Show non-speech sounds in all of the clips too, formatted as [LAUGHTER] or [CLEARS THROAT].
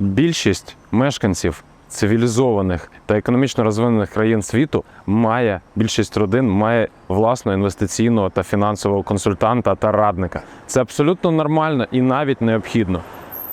Більшість мешканців цивілізованих та економічно розвинених країн світу має більшість родин має власного інвестиційного та фінансового консультанта та радника. Це абсолютно нормально і навіть необхідно.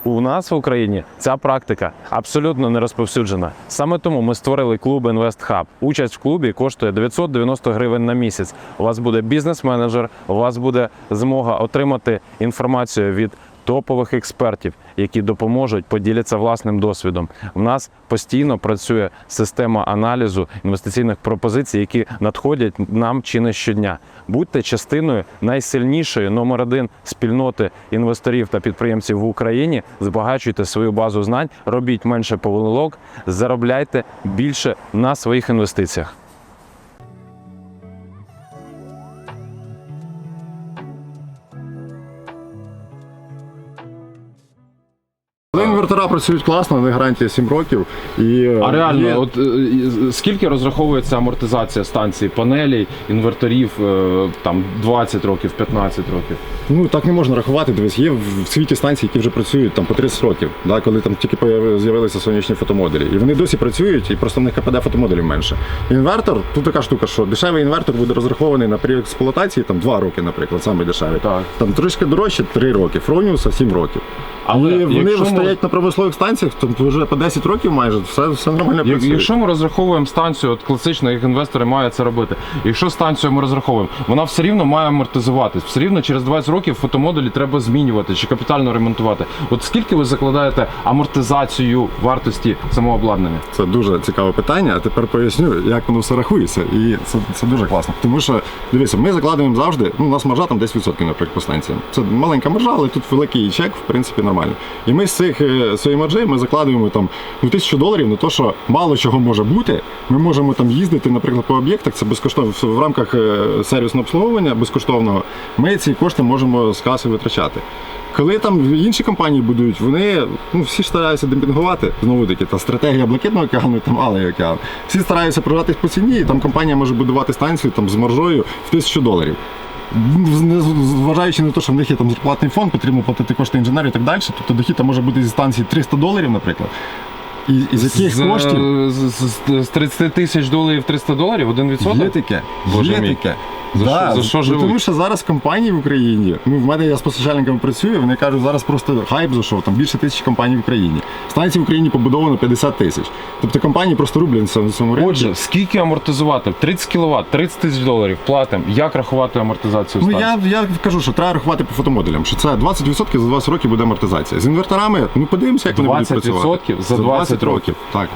У нас в Україні ця практика абсолютно не розповсюджена. Саме тому ми створили клуб InvestHub. Участь в клубі коштує 990 гривень на місяць. У вас буде бізнес-менеджер, у вас буде змога отримати інформацію від топових експертів, які допоможуть поділяться власним досвідом. У нас постійно працює система аналізу інвестиційних пропозицій, які надходять нам чи не щодня. Будьте частиною найсильнішої номер один спільноти інвесторів та підприємців в Україні. Збагачуйте свою базу знань, робіть менше помилок, заробляйте більше на своїх інвестиціях. Працюють класно, вони гарантія 7 років. І, А реально, є- от е, скільки розраховується амортизація станції, панелей, інверторів е, там 20 років, 15 років? ну так не можна рахувати. Дивись, є в світі станції, які вже працюють там по 30 років, да, коли там тільки з'явилися сонячні фотомодулі. І вони досі працюють, і просто в них КПД фотомодулів менше. Інвертор, тут така штука, що дешевий інвертор буде розрахований на період експлуатації там 2 роки, наприклад, саме дешевий. Так. Там трошки дорожче 3 роки, Фроніуса 7 років. Але і вони стоять на промислових станціях, то вже по 10 років майже все, все нормально Як- працює. Якщо ми розраховуємо станцію, от класично, як інвестори мають це робити. Якщо станцію ми розраховуємо, вона все рівно має амортизуватись. Все рівно через 20 років фотомодулі треба змінювати чи капітально ремонтувати. От скільки ви закладаєте амортизацію вартості самого обладнання? Це дуже цікаве питання. А тепер поясню, як воно все рахується. І це, це дуже класно. Тому що дивіться, ми закладуємо завжди. Ну, у нас маржа там 10%, наприклад, по станціям. Це маленька маржа, але тут великий чек, в принципі, нормально. І ми з цих е, своєї маржі ми закладуємо там ну, тисячу доларів на те, що мало чого може бути. Ми можемо там їздити, наприклад, по об'єктах. Це безкоштовно в рамках е, сервісного обслуговування безкоштовного. Ми ці кошти можемо з каси витрачати. Коли там інші компанії будують, вони ну всі ж стараються демпінгувати. Знову таки, та стратегія блакитного океану, там алий океан. Всі стараються продатись по ціні, і там компанія може будувати станцію там з маржою в тисячу доларів. Зважаючи на те, що в них є там зарплатний фонд, потрібно платити кошти інженерів і так далі. Тобто дохід там може бути зі станції 300 доларів, наприклад. І, і з яких З, коштів з, з, з 30 тисяч доларів 300 доларів, 1%? Є таке. Боже є мій. таке. За що- за що ну, живуть? Тому що зараз компанії в Україні, ну в мене я з постачальниками працюю, вони кажуть, зараз просто хайп зайшов, там більше тисяч компаній в Україні. Станцій в Україні побудовано 50 тисяч. Тобто компанії просто рубляться на цьому ринку. Отже, скільки амортизувати? 30 кВт, 30 тисяч доларів платимо. Як рахувати амортизацію Ну я, я кажу, що треба рахувати по фотомодулям, що це 20% за 20 років буде амортизація. З інверторами, ну подивимося, як вони будуть 20% працювати. за 20 років. Так.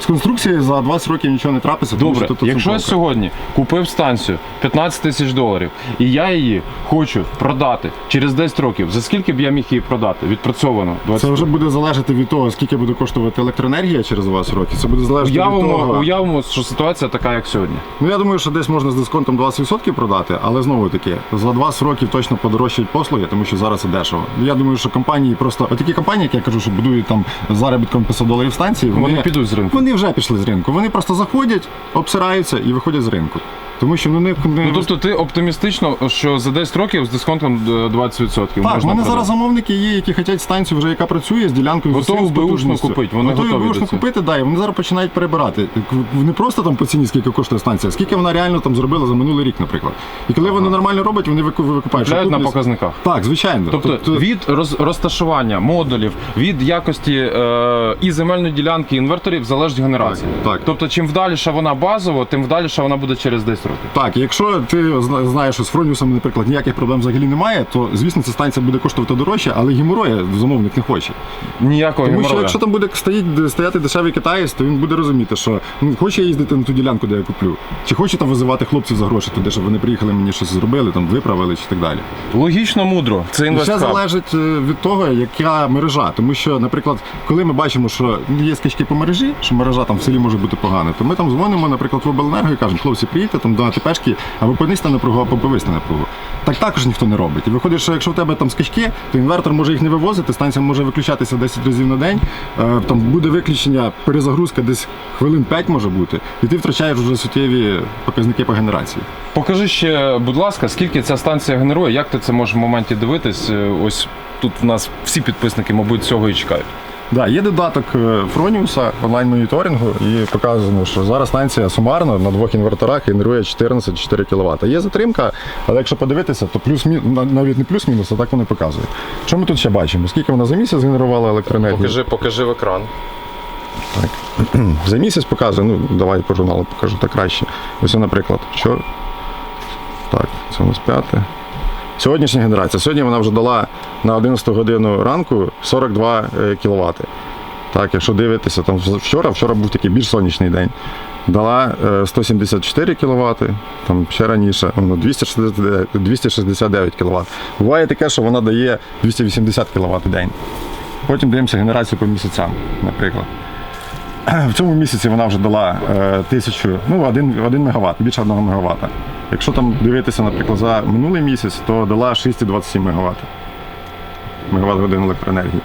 З конструкцією за 20 років нічого не трапиться. тому Добре, що тут якщо я оцінковка. сьогодні купив станцію 15 тисяч доларів, і я її хочу продати через 10 років, за скільки б я міг її продати? Відпрацьовано 20 Це вже буде залежати від того, скільки буде коштувати електроенергія через 20 років. Це буде залежати від Уявимо, того. уявимо, що ситуація така, як сьогодні. Ну я думаю, що десь можна з дисконтом 20% продати, але знову таки за 20 років точно подорожчають послуги, тому що зараз це дешево. Я думаю, що компанії просто такі компанії, як я кажу, що будують там з заробітком 500 доларів станції, вони, Вони підуть з ринку. Вони вже пішли з ринку. Вони просто заходять, обсираються і виходять з ринку. Тому що ну, не. Ну тобто ти оптимістично, що за 10 років з дисконтом е, 20% Так, в можна мене продати? зараз замовники є, які хочуть станцію, вже яка працює з ділянкою Готові з з беушну потужністю. купити, вони готові до беушну цього. купити, да, і вони зараз починають перебирати. Не просто там по ціні, скільки коштує станція, а скільки вона реально там зробила за минулий рік, наприклад. І коли вони нормально роблять, вони вику- викупають. Купляють на показниках. Так, звичайно. Тобто від роз, розташування модулів, від якості е, і земельної ділянки інверторів залежить генерація. Так, так. Тобто, чим вдаліша вона базово, тим вдаліша вона буде через 10 років. Так, якщо ти знаєш, що з Фроніусом, наприклад, ніяких проблем взагалі немає, то звісно ця станція буде коштувати дорожче, але геморроя замовник не хоче. Ніякого Тому що якщо там буде стоїть, стояти дешевий китаєць, то він буде розуміти, що ну хоче я їздити на ту ділянку, де я куплю, чи хоче там визивати хлопців за гроші туди, щоб вони приїхали мені щось зробили, там виправили чи так далі. Логічно, мудро. Це І ще інвестхаб. залежить е, від того, яка мережа. Тому що, наприклад, коли ми бачимо, що ну, є скачки по мережі, що мережа там в селі може бути погана, то ми там дзвонимо, наприклад, в обленерго і кажемо, хлопці, приїдьте там до АТПшки, або понисьте напругу, або повисьте напругу. Так також ніхто не робить. І виходить, що якщо в тебе там скачки, то інвертор може їх не вивозити, станція може виключатися 10 разів на день. е, Там буде виключення, перезагрузка десь хвилин 5 може бути, і ти втрачаєш вже суттєві показники по генерації. Покажи ще, будь ласка, скільки ця станція генерує, як ти це можеш в моменті дивитись? Е, Ось тут в нас всі підписники, мабуть, цього і чекають. Да, є додаток е, Фроніуса онлайн-моніторингу і показано, що зараз станція сумарно на двох інверторах генерує 14,4 кВт. Є затримка, але якщо подивитися, то плюс навіть не плюс-мінус, а так вони показують. Що ми тут ще бачимо? Скільки вона за місяць генерувала електроенергії? Покажи, покажи в екран. Так. [CLEARS THROAT] За місяць показує, ну давай по журналу покажу так краще. Ось, наприклад, що. Так, це у нас п'яте. Сьогоднішня генерація. Сьогодні вона вже дала на 11 годину ранку 42 кВт. Так, якщо дивитися, там вчора, вчора був такий більш сонячний день. Дала е, 174 кВт, там ще раніше, ну, 269, 269 кВт. Буває таке, що вона дає 280 кВт в день. Потім дивимося генерацію по місяцям, наприклад. [CLEARS THROAT] В цьому місяці вона вже дала е, тисячу, ну, 1, 1 МВт, більше 1 МВт. Якщо там дивитися, наприклад, за минулий місяць, то дала 6,27 МВт. Мегаватт годин електроенергії.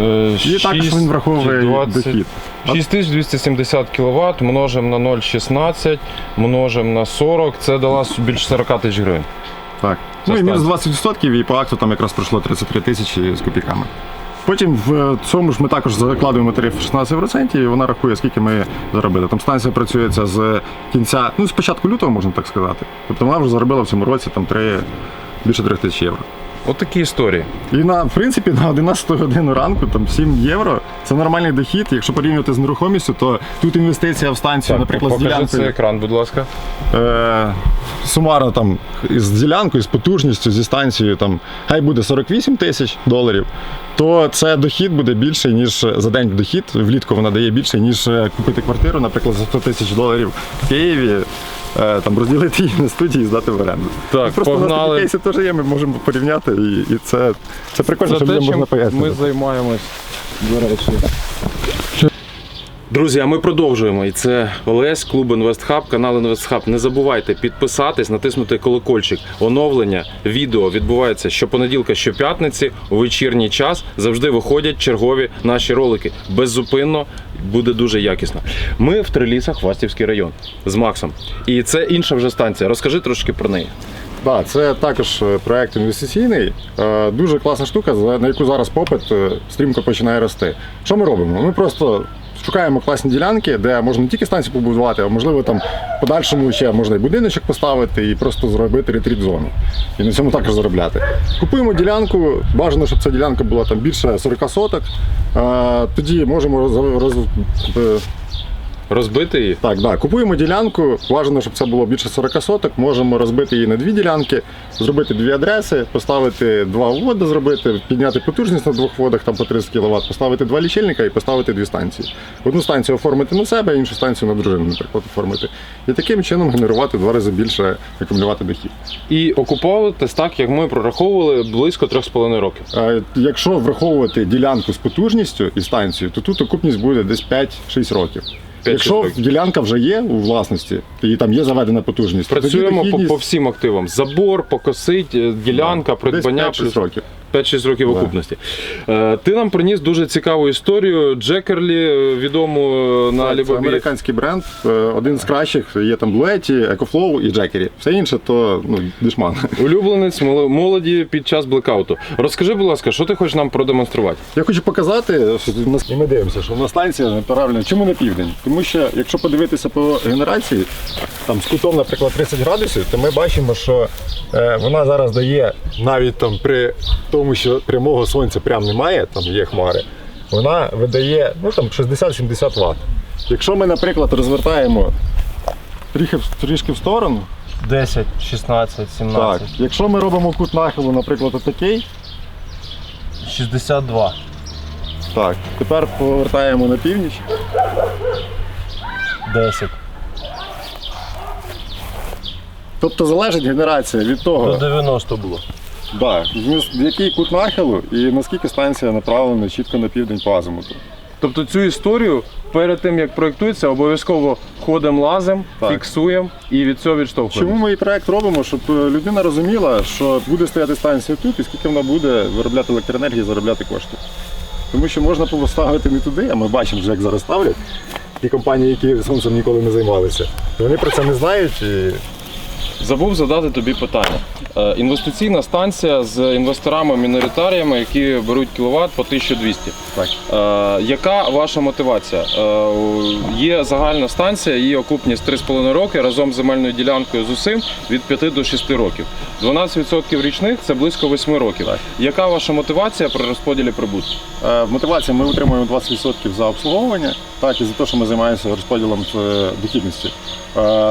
Е, І також він враховує 20 дохід. 6270 кВт множимо на 0,16, множимо на 40, це дала більше 40 тисяч гривень. Так. Це Ну і мінус 20% і по акту там якраз пройшло 33 тисячі з копійками. Потім в цьому ж ми також закладуємо тариф 16% і вона рахує, скільки ми заробили. Там станція працюється з кінця, ну з початку лютого, можна так сказати. Тобто вона вже заробила в цьому році там 3, більше 3 тисяч євро. От такі історії. І на в принципі на 11 годину ранку там 7 євро. Це нормальний дохід. Якщо порівнювати з нерухомістю, то тут інвестиція в станцію, наприклад, з ділянкою. екран, будь ласка. Е, сумарно там з ділянкою, з потужністю, зі станцією, там хай буде 48 тисяч доларів, то це дохід буде більший, ніж за день дохід. Влітку вона дає більше, ніж е, купити квартиру, наприклад, за 100 тисяч доларів в Києві. Е, Там розділити її на студії і здати в оренду. Так, Просто погнали. у нас такі кейси теж є, ми можемо порівняти, і, і це, це прикольно, Це що те, людям чим можна пояснити. ми займаємось. До речі. Друзі, а ми продовжуємо. І це Олесь, клуб InvestHub, канал InvestHub. Не забувайте підписатись, натиснути колокольчик. Оновлення відео відбувається щопонеділка, щоп'ятниці у вечірній час. Завжди виходять чергові наші ролики. Беззупинно буде дуже якісно. Ми в Трилісах, Вастівський район з Максом. І це інша вже станція. Розкажи трошки про неї. Так, це також е, проект інвестиційний. Е, Дуже класна штука, на яку зараз попит е, стрімко починає рости. Що ми робимо? Ми просто шукаємо класні ділянки, де можна не тільки станцію побудувати, а можливо там подальшому ще можна і будиночок поставити і просто зробити ретріт-зону. І на цьому також заробляти. Купуємо ділянку, бажано, щоб ця ділянка була там більше 40 соток. Тоді можемо роз, е, Розбити її. так, да. Купуємо ділянку. Бажано, щоб це було більше 40 соток. Можемо розбити її на дві ділянки, зробити дві адреси, поставити два вводи, зробити, підняти потужність на двох водах, там по 30 кВт, поставити два лічильника і поставити дві станції. Одну станцію оформити на себе, іншу станцію на дружину, наприклад, оформити. І таким чином генерувати в два рази більше, акумулювати дохід. І окуповуватись так, як ми прораховували, близько 3,5 років. Е, Якщо враховувати ділянку з потужністю і станцію, то тут окупність буде десь 5-6 років. 5-6 Якщо ділянка вже є у власності, і там є заведена потужність, Працюємо по, по всім активам. Забор, покосить, е, ділянка, придбання. Десь 5-6 років. 5-6 років Да. окупності. Е, ти нам приніс дуже цікаву історію Джекерлі, е, відому е, на Це Алібабі. американський бренд, е, один з кращих. Є там Блуеті, Екофлоу і Джекері. Все інше то ну, дешман. Улюбленець мол- молоді під час блекауту. Розкажи, будь ласка, що ти хочеш нам продемонструвати? Я хочу показати, що нас і ми дивимося, що у нас станція направлена. Чому на південь? Тому що якщо подивитися по генерації, там з кутом, наприклад, 30 градусів, то ми бачимо, що е, вона зараз дає навіть там при тому, що прямого сонця прям немає, там є хмари, вона видає ну, там 60-70 Вт. Якщо ми, наприклад, розвертаємо трішки, трішки в сторону, 10, 16, 17, так, якщо ми робимо кут нахилу, наприклад, отакий, 62, так, тепер повертаємо на північ. 10. Тобто залежить генерація від До того, 90 було. Да, який кут нахилу і наскільки станція направлена чітко на південь по азимуту. Тобто цю історію перед тим як проєктується, обов'язково ходимо лазем, Так. фіксуємо і від цього відштовхуємо. Чому ми і проект робимо, щоб е, людина розуміла, що буде стояти станція тут і скільки вона буде виробляти електроенергії, заробляти кошти. Тому що можна поставити не туди, а ми бачимо вже, як зараз ставлять. Ті компанії, які сонцем ніколи не займалися. Вони про це не знають і Забув задати тобі питання. Е, Інвестиційна станція з інвесторами-міноритаріями, які беруть кіловат по 1200. Так. Е, яка ваша мотивація? Е, є загальна станція, її окупність 3,5 роки разом з земельною ділянкою з усім від 5 до 6 років. 12% річних це близько 8 років. Яка ваша мотивація при розподілі прибутку? В мотивації ми отримуємо 20% за обслуговування, так і за те, що ми займаємося розподілом дохідності.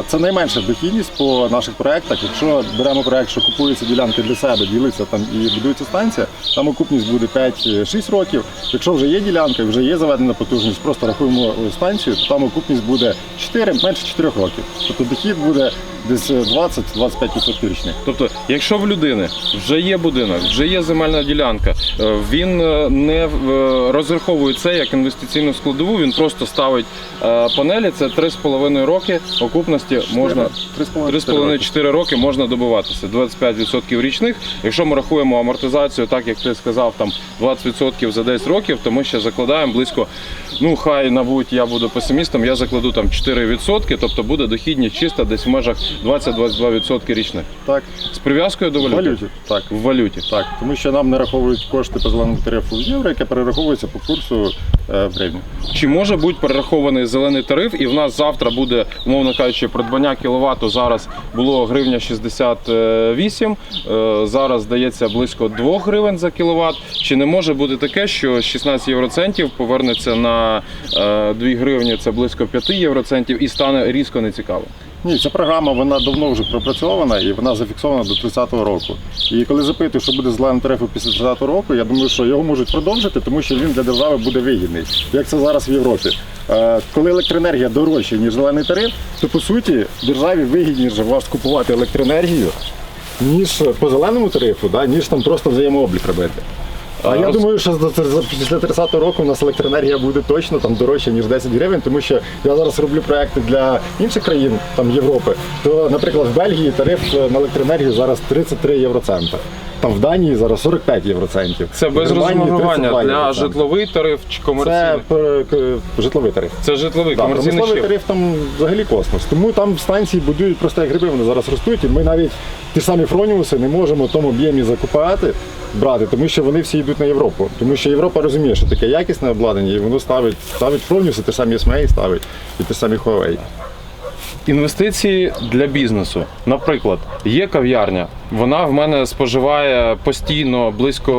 Це найменша дохідність по наших проєктах. Якщо беремо проєкт, що купуються ділянки для себе, ділиться там і будується станція, там окупність буде 5-6 років. Якщо вже є ділянка, вже є заведена потужність, просто рахуємо е, станцію, то там окупність буде 4, менше 4 років. Тобто дохід буде десь 20-25% річних. Тобто, якщо в людини вже є будинок, вже є земельна ділянка, е, він е, не е, розраховує це як інвестиційну складову, він просто ставить е, панелі. Це 3,5 роки окупності можна 3,5-4 роки можна добиватися. 25% річних. Якщо ми рахуємо амортизацію, так як ти сказав, там 20% за 10 років, то ми ще закладаємо близько. Ну хай набудь, я буду песимістом, я закладу там 4%, тобто буде дохідність чиста десь в межах 20-22% річних. Так, З прив'язкою до в валюти. валюті. Так. В валюті. Так, тому що нам не раховують кошти по зеленому тарифу в євро, яке перераховується по курсу е, в гривні. Чи може бути перерахований зелений тариф, і в нас завтра буде, умовно кажучи, придбання кіловату зараз було гривня 68, е, зараз здається близько 2 гривень за кіловат. Чи не може бути таке, що 16 євроцентів повернеться на е, 2 гривні, це близько 5 євроцентів, і стане різко нецікаво? Ні, ця програма вона давно вже пропрацьована і вона зафіксована до 30-го року. І коли запитую, що буде зеленим тарифом після 30-го року, я думаю, що його можуть продовжити, тому що він для держави буде вигідний. Як це зараз в Європі. Е, Коли електроенергія дорожча, ніж зелений тариф, то по суті державі вигідніше вас купувати електроенергію, ніж по зеленому тарифу, да, ніж там просто взаємооблік робити. А я думаю, що за- за- після 30-го року у нас електроенергія буде точно там дорожча, ніж 10 гривень, тому що я зараз роблю проекти для інших країн там Європи. То, наприклад, в Бельгії тариф на електроенергію зараз 33 євроцента. Там в Данії зараз 45 євроцентів. Це без 32 для житловий тариф чи Це комерційний? е, к- житловий тариф. Це житловий, Да, комерційний промисловий тариф там взагалі космос. Тому там станції будують просто як гриби, вони зараз ростуть. І ми навіть ті ж самі фроніуси не можемо в тому об'ємі закупати, брати, тому що вони всі йдуть на Європу. Тому що Європа розуміє, що таке якісне обладнання, і воно ставить, ставить фроніуси, ті ж самі SMA ставить, і ті ж самі Huawei. Інвестиції для бізнесу. Наприклад, є кав'ярня, вона в мене споживає постійно близько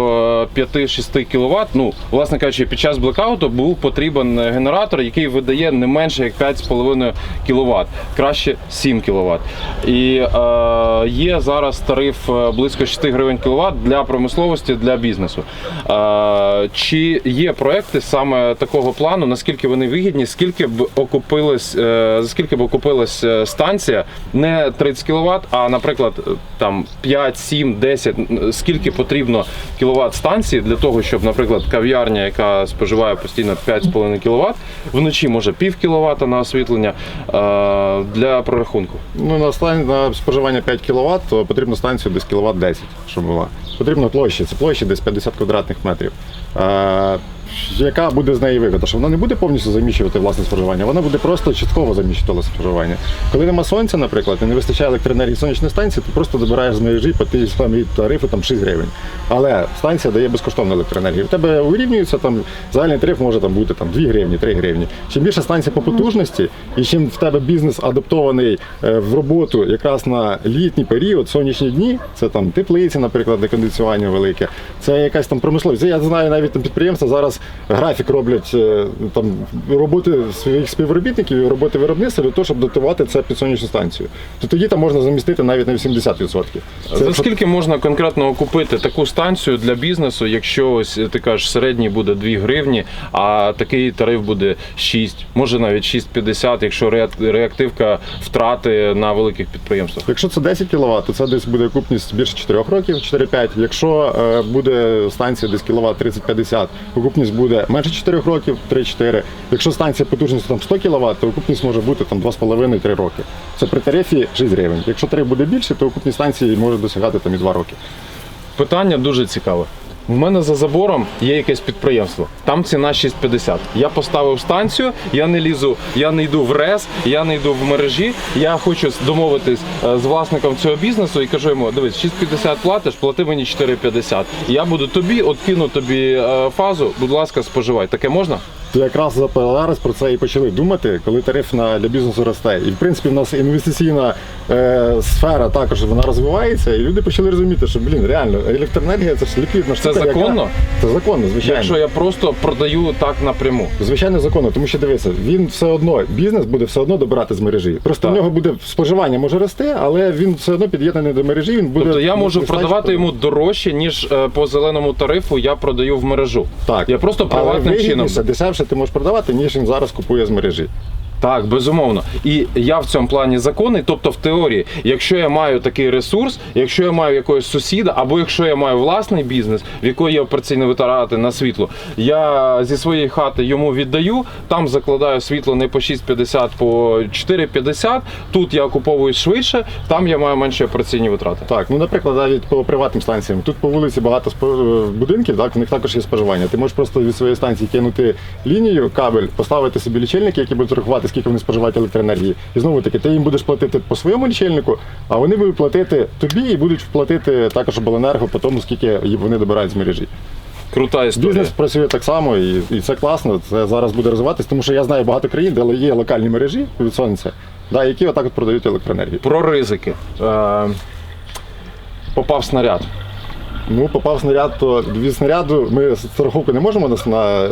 5-6 кВт. Ну, власне кажучи, під час блекауту був потрібен генератор, який видає не менше як 5,5 кВт, краще 7 кВт. І е, є зараз тариф е, близько 6 гривень кВт для промисловості, для бізнесу. Е, чи є проекти саме такого плану, наскільки вони вигідні, скільки б окупилась, е, за скільки б окупилась е, станція, не 30 кВт, а, наприклад, е, там 5, 7, 10, скільки потрібно кВт станції для того, щоб, наприклад, кав'ярня, яка споживає постійно 5,5 кВт, вночі може пів кВт на освітлення е, для прорахунку. Ну, на, стан... на споживання 5 кВт, то потрібно станцію десь кВт 10, щоб була. Потрібно площа, це площа десь 50 квадратних метрів. Яка буде з неї вигода? Що вона не буде повністю заміщувати власне споживання, вона буде просто частково заміщувати споживання. Коли нема сонця, наприклад, і не вистачає електроенергії сонячної станції, ти просто добираєш з мережі по тій самій тарифу там 6 гривень. Але станція дає безкоштовну електроенергію. У тебе урівнюється там загальний тариф може там бути там 2 гривні, 3 гривні. Чим більше станція по потужності, і чим в тебе бізнес адаптований е, в роботу якраз на літній період, сонячні дні, це там теплиці, наприклад, де кондиціювання велике, це якась там промисловість. Я знаю навіть там підприємства зараз графік роблять е, там роботи своїх співробітників і роботи виробництва для того, щоб дотувати це під сонячну станцію. То тоді там можна замістити навіть на 80%. Це За скільки можна конкретно окупити таку станцію для бізнесу, якщо ось ти кажеш, середній буде 2 гривні, а такий тариф буде 6, може навіть 6,50, якщо реактивка втрати на великих підприємствах. Якщо це 10 кВт, то це десь буде окупність більше 4 років, 4-5. Якщо е, буде станція десь кВт 30-50, окупність буде менше 4 років, 3-4. Якщо станція потужністю там 100 кВт, то окупність може бути там 2,5-3 роки. Це при тарифі 6 гривень. Якщо тариф буде більше, то окупність станції може досягати там і 2 роки. Питання дуже цікаве. В мене за забором є якесь підприємство. Там ціна 6,50. Я поставив станцію, я не лізу, я не йду в РЕС, я не йду в мережі. Я хочу домовитись е, з власником цього бізнесу і кажу йому: дивись, 6,50 платиш, плати мені 4,50. Я буду тобі, откину тобі е, фазу, будь ласка, споживай. Таке можна? Якраз зараз про це і почали думати, коли тариф на для бізнесу росте. І в принципі в нас інвестиційна е, сфера також вона розвивається, і люди почали розуміти, що блін, реально електроенергія це ж ліквідна Це штука. яка- законно? Це законно, звичайно. Якщо я просто продаю так напряму. Звичайно, законно, тому що дивися, він все одно, бізнес буде все одно добирати з мережі. Просто Так. в нього буде споживання може рости, але він все одно під'єднаний до мережі. Він буде Тобто я можу продавати йому дорожче, ніж е, по зеленому тарифу я продаю в мережу. так. Я просто Але приватним чином. вигідніше, ти можеш продавати, ніж він зараз купує з мережі. Так, безумовно. І я в цьому плані законний. Тобто, в теорії, якщо я маю такий ресурс, якщо я маю якогось сусіда, або якщо я маю власний бізнес, в якої є операційні витрати на світло, я зі своєї хати йому віддаю, там закладаю світло не по 6,50, по 4,50. Тут я окуповуюсь швидше, там я маю менші операційні витрати. Так, ну наприклад, навіть по приватним станціям. Тут по вулиці багато будинків, так, в них також є споживання. Ти можеш просто від своєї станції кинути лінію, кабель, поставити собі лічильники, які будуть рахувати, скільки вони споживають електроенергії. І знову таки, ти їм будеш платити по своєму лічильнику, а вони будуть платити тобі і будуть платити також обленерго по тому, скільки вони добирають з мережі. Крута історія. Бізнес працює так само, і, і це класно. Це зараз буде розвиватись, тому що я знаю багато країн, де є локальні мережі від сонця, да, які отак от продають електроенергію. Про ризики. Е, попав снаряд. Ну, попав снаряд, то від снаряду ми страховку не можемо на, на,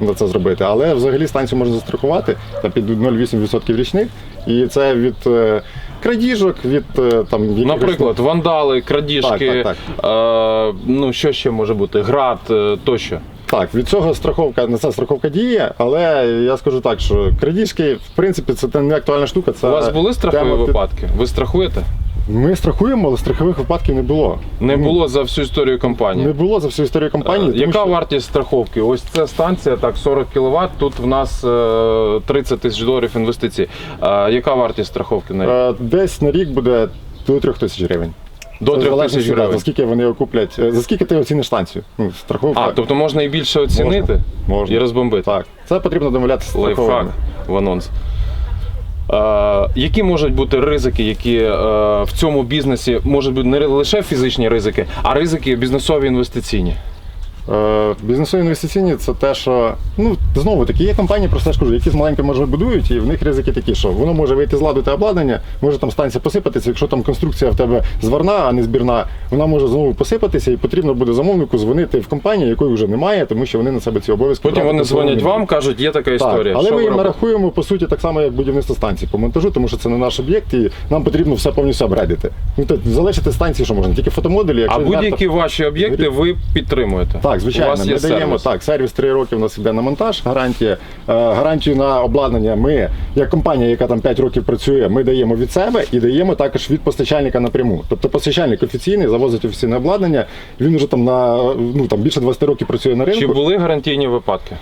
на це зробити, але взагалі станцію можна застрахувати там, під 0,8% річних. І це від е, крадіжок, від е, там якихось- Наприклад, вандали, крадіжки, Так, Е, ну що ще може бути, град е, тощо. Так, від цього страховка на це страховка діє, але я скажу так, що крадіжки, в принципі, це не актуальна штука. Це У вас були страхові тема випадки? Ви страхуєте? Ми страхуємо, але страхових випадків не було. Не було за всю історію компанії. Не було за всю історію компанії. Е, тому Яка що- вартість страховки? Ось ця станція, так, 40 кВт, тут в нас е, 30 тисяч доларів інвестицій. Е, яка вартість страховки на рік? Е, Десь на рік буде до 3 тисяч гривень. До Це 3 залежить тисяч від, гривень. За скільки вони окуплять, е, за скільки ти оціниш станцію? Ну, страховка. А, тобто можна і більше оцінити Можна. І розбомбити. Так, це потрібно домовлятися з Лайфхак в анонс. Е, які можуть бути ризики, які е, в цьому бізнесі можуть бути не лише фізичні ризики, а ризики бізнесові інвестиційні? Е, Бізнесові інвестиційні це те, що ну знову таки є компанії, просто я ж кажу, які з маленькими може будують, і в них ризики такі, що воно може вийти з ладу те обладнання, може там станція посипатися. Якщо там конструкція в тебе зварна, а не збірна, вона може знову посипатися, і потрібно буде замовнику дзвонити в компанію, якої вже немає, тому що вони на себе ці обов'язки. Потім вони дзвонять вам, кажуть, є така Так, історія. але Що ми їм нарахуємо по суті так само, як будівництво станції по монтажу, тому що це не наш об'єкт, і нам потрібно все повністю апгрейдити. Ну то залишити станції, що можна, тільки фотомодулі, А будь-які ваші об'єкти ви підтримуєте? так, У звичайно, вас ми є даємо сервіс. так. Сервіс 3 роки в нас йде на монтаж, гарантія. Е, гарантію на обладнання ми, як компанія, яка там 5 років працює, ми даємо від себе і даємо також від постачальника напряму. Тобто постачальник офіційний завозить офіційне обладнання. Він вже там на ну там більше 20 років працює на ринку. Чи були гарантійні випадки?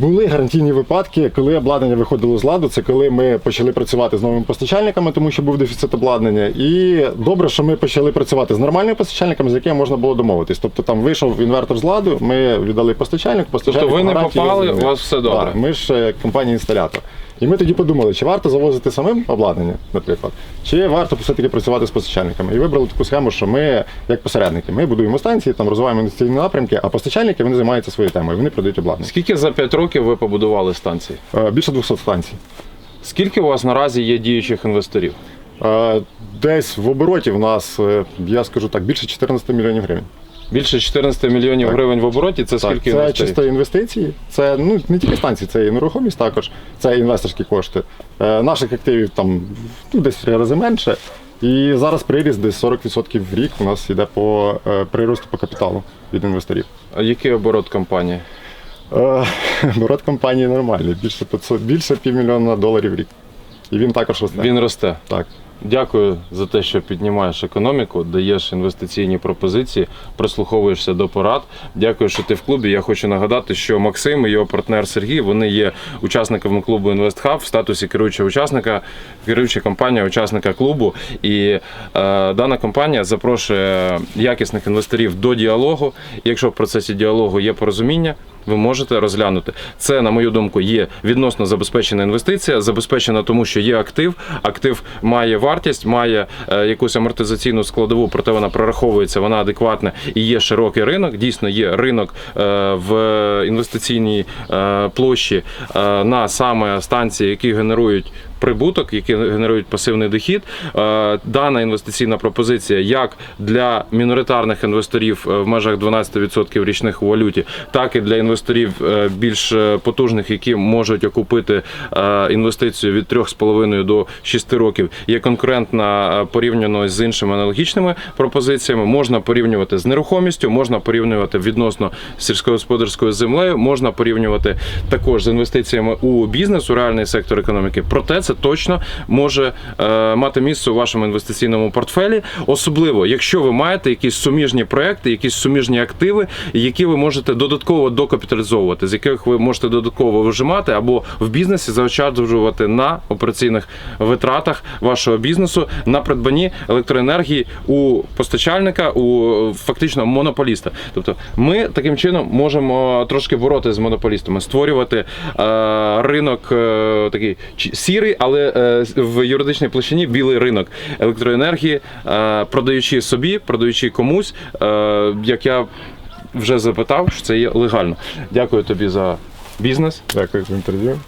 Були гарантійні випадки, коли обладнання виходило з ладу. Це коли ми почали працювати з новими постачальниками, тому що був дефіцит обладнання. І добре, що ми почали працювати з нормальними постачальниками, з якими можна було домовитись. Тобто там вийшов інвертор з ладу, ми віддали постачальник, постачальник Тобто ви не попали, у вас все добре? Так, ми ж е, компанія-інсталятор. І ми тоді подумали, чи варто завозити самим обладнання, наприклад, чи варто все-таки працювати з постачальниками. І вибрали таку схему, що ми, як посередники, ми будуємо станції, там розвиваємо інвестиційні напрямки, а постачальники вони займаються своєю темою, вони продають обладнання. Скільки за 5 років ви побудували станцій? Е, Більше 200 станцій. Скільки у вас наразі є діючих інвесторів? Е, Десь в обороті в нас, е, я скажу так, більше 14 мільйонів гривень. Більше 14 мільйонів Так. гривень в обороті. Це Так, скільки це чисто інвестиції. Це ну не тільки станції, це і нерухомість також, це інвесторські кошти. Е, наших активів там ну, десь в три рази менше. І зараз приріст десь 40% в рік у нас йде по е, приросту по капіталу від інвесторів. А який оборот компанії? Е, [LAUGHS] оборот компанії нормальний, більше 500, більше півмільйона доларів в рік. І він також росте. Він росте. Так. Дякую за те, що піднімаєш економіку, даєш інвестиційні пропозиції, прислуховуєшся до порад. Дякую, що ти в клубі. Я хочу нагадати, що Максим і його партнер Сергій вони є учасниками клубу InvestHub в статусі керуючого учасника, керуюча компанія учасника клубу. І е, дана компанія запрошує якісних інвесторів до діалогу. Якщо в процесі діалогу є порозуміння, ви можете розглянути. Це, на мою думку, є відносно забезпечена інвестиція, забезпечена тому, що є актив. Актив має вартість, має е, якусь амортизаційну складову, проте вона прораховується, вона адекватна і є широкий ринок. Дійсно, є ринок е, в інвестиційній е, площі на саме станції, які генерують. Прибуток, які генерують пасивний дохід, Е, дана інвестиційна пропозиція як для міноритарних інвесторів е, в межах 12% річних у валюті, так і для інвесторів е, більш потужних, які можуть окупити інвестицію від 3,5 до 6 років, є конкурентна порівняно з іншими аналогічними пропозиціями. Можна порівнювати з нерухомістю, можна порівнювати відносно сільськогосподарською землею, можна порівнювати також з інвестиціями у бізнес, у реальний сектор економіки. Проте це точно може е, мати місце у вашому інвестиційному портфелі, особливо якщо ви маєте якісь суміжні проекти, якісь суміжні активи, які ви можете додатково докапіталізовувати, з яких ви можете додатково вижимати або в бізнесі заощаджувати на операційних витратах вашого бізнесу на придбанні електроенергії у постачальника, у фактично монополіста. Тобто, ми таким чином можемо трошки боротися з монополістами, створювати е, ринок е, такий сірий, але е, в юридичній площині білий ринок електроенергії, е, продаючи собі, продаючи комусь, е, як я вже запитав, що це є легально. Дякую тобі за бізнес. Дякую за інтерв'ю.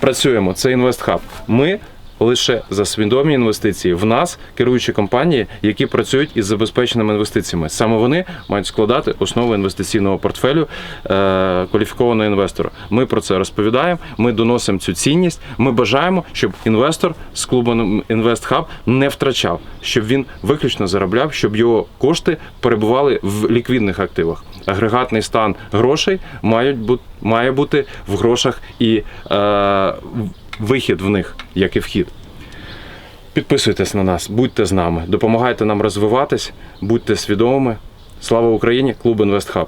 Працюємо. Це інвестхаб. Ми лише за свідомі інвестиції. В нас керуючі компанії, які працюють із забезпеченими інвестиціями. Саме вони мають складати основу інвестиційного портфелю е, кваліфікованого інвестора. Ми про це розповідаємо. Ми доносимо цю цінність. Ми бажаємо, щоб інвестор з клубу InvestHub не втрачав, щоб він виключно заробляв, щоб його кошти перебували в ліквідних активах. Агрегатний стан грошей мають бути має бути в грошах і е, вихід в них, як і вхід. Підписуйтесь на нас, будьте з нами, допомагайте нам розвиватись, будьте свідомими. Слава Україні! Клуб InvestHub.